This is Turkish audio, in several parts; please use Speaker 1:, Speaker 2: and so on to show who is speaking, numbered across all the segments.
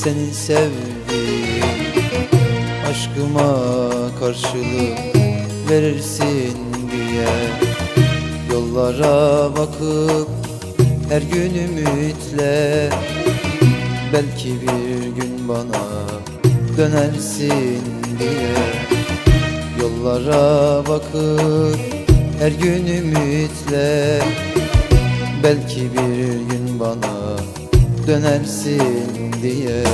Speaker 1: sevdim. Aşkıma karşılık verirsin diye. Yollara bakıp her gün ümitle Belki bir gün bana dönersin diye. Yollara bakıp her gün ümitle Belki bir gün bana dönersin diye.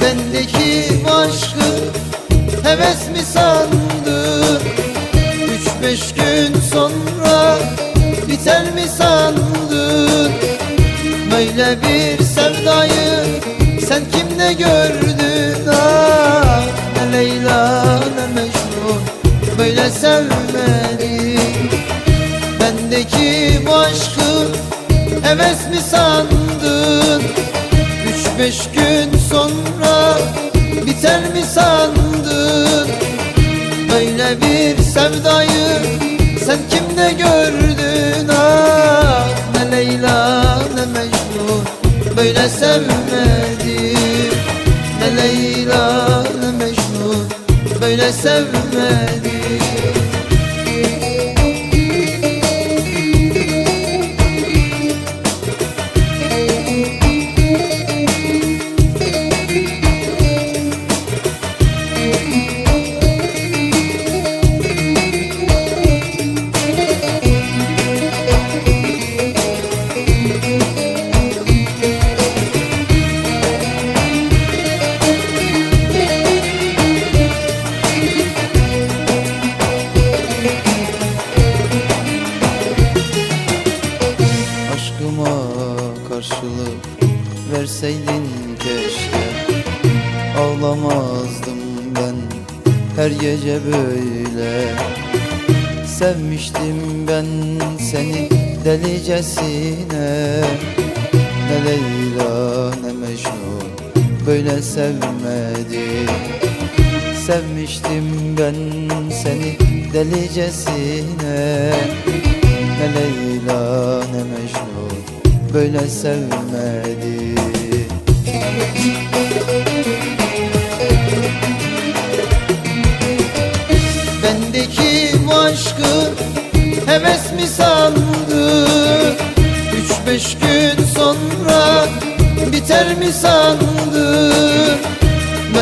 Speaker 1: Bendeki aşkı heves mi sandın Üç beş gün sonra biter mi sandın Böyle bir sevdayı sen kimde gördün? Ah Ne Leyla ne Mecnun böyle sevmedi heves mi sandın? Üç beş gün sonra biter mi sandın? Böyle bir sevdayı sen kimde gördün? Ah Ne Leyla ne Mecnun böyle sevmedi Ne Leyla ne Mecnun böyle sevmedi Ağlamazdım ben. Her gece böyle Sevmiştim ben seni delicesine. Ne Leyla ne Mecnun böyle sevmedi. Sevmiştim ben seni delicesine. Ne Leyla ne Mecnun böyle sevmedi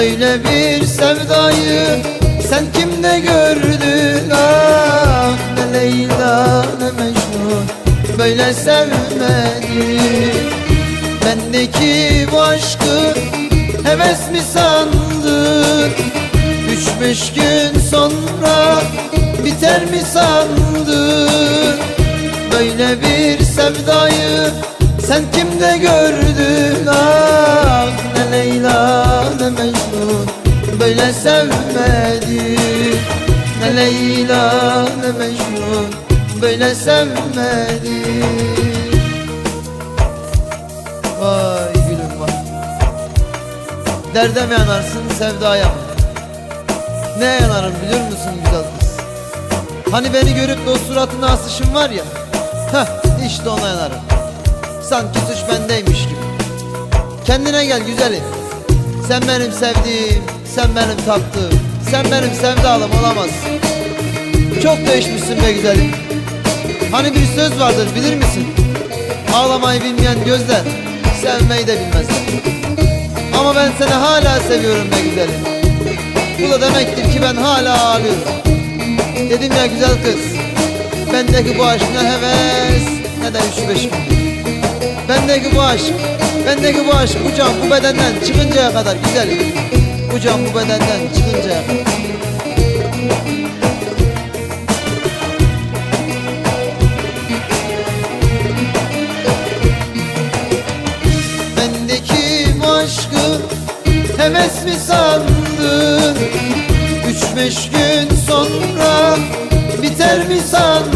Speaker 1: Böyle bir sevdayı sen kimde gördün? Ah Ne Leyla ne Mecnun böyle sevmedi. Bendeki bu aşkı heves mi sandın Üç beş gün sonra biter mi sandın Böyle bir sevdayı sen kimde gördün? Ah Ne Leyla böyle sevmedi. Ne Leyla ne Mecnun böyle sevmedi. Vay gülüm vay. Derde mi yanarsın sevdaya mı? Ne yanarım biliyor musun güzel kız? Hani beni görüp de o suratına asışın var ya. Heh işte ona yanarım. Sanki suç bendeymiş gibi. Kendine gel güzelim. Sen benim sevdiğim, sen benim taptığım Sen benim sevdalım olamazsın Çok değişmişsin be güzelim. Hani bir söz vardır bilir misin? Ağlamayı bilmeyen gözler Sevmeyi de bilmezler Ama ben seni hala seviyorum be güzelim. Bu da demektir ki ben hala ağlıyorum. Dedim ya güzel kız Bendeki bu aşk ne heves Ne de üç beş Bendeki bu aşk Bendeki bu aşk bu can bu bedenden çıkıncaya kadar güzelim Bu can bu bedenden çıkıncaya kadar Bendeki aşkı heves mi sandın? Üç beş gün sonra biter mi sandın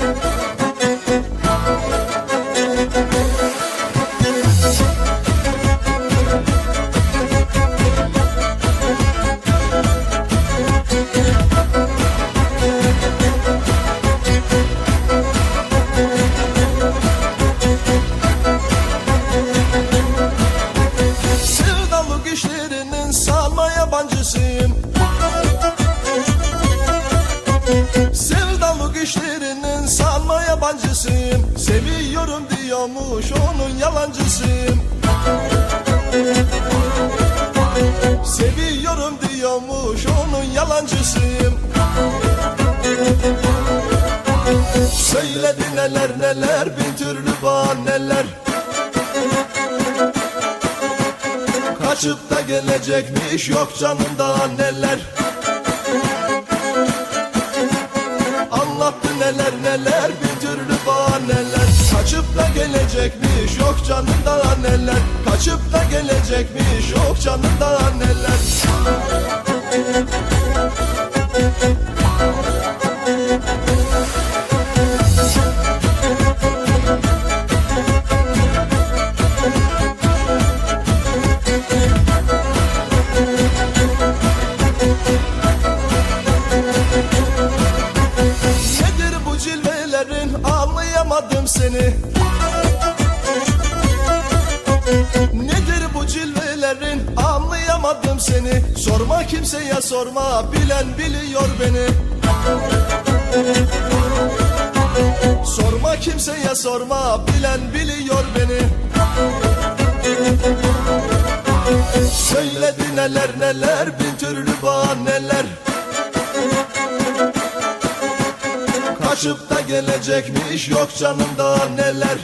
Speaker 2: sanma yabancısıyım Seviyorum diyormuş onun yalancısıyım. Seviyorum diyormuş onun yalancısıyım. Söyledi neler neler bin türlü bahaneler. Kaçıp da gelecekmiş yok canında neler. Anlattı neler neler bahaneler Kaçıp da gelecekmiş yok canında neler Kaçıp da gelecekmiş yok canında neler seni. Nedir bu cilvelerin? Anlayamadım seni. Sorma kimseye sorma. Bilen biliyor beni. Sorma kimseye sorma. Bilen biliyor beni. Söyledi neler neler? Bin türlü bahaneler Kaçıp da gelecekmiş yok canında neler?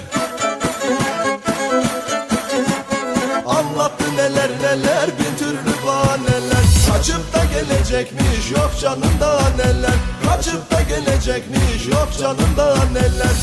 Speaker 2: Anlattı neler neler bin türlü bahaneler. Kaçıp da gelecekmiş yok canında neler? Kaçıp da gelecekmiş yok canında neler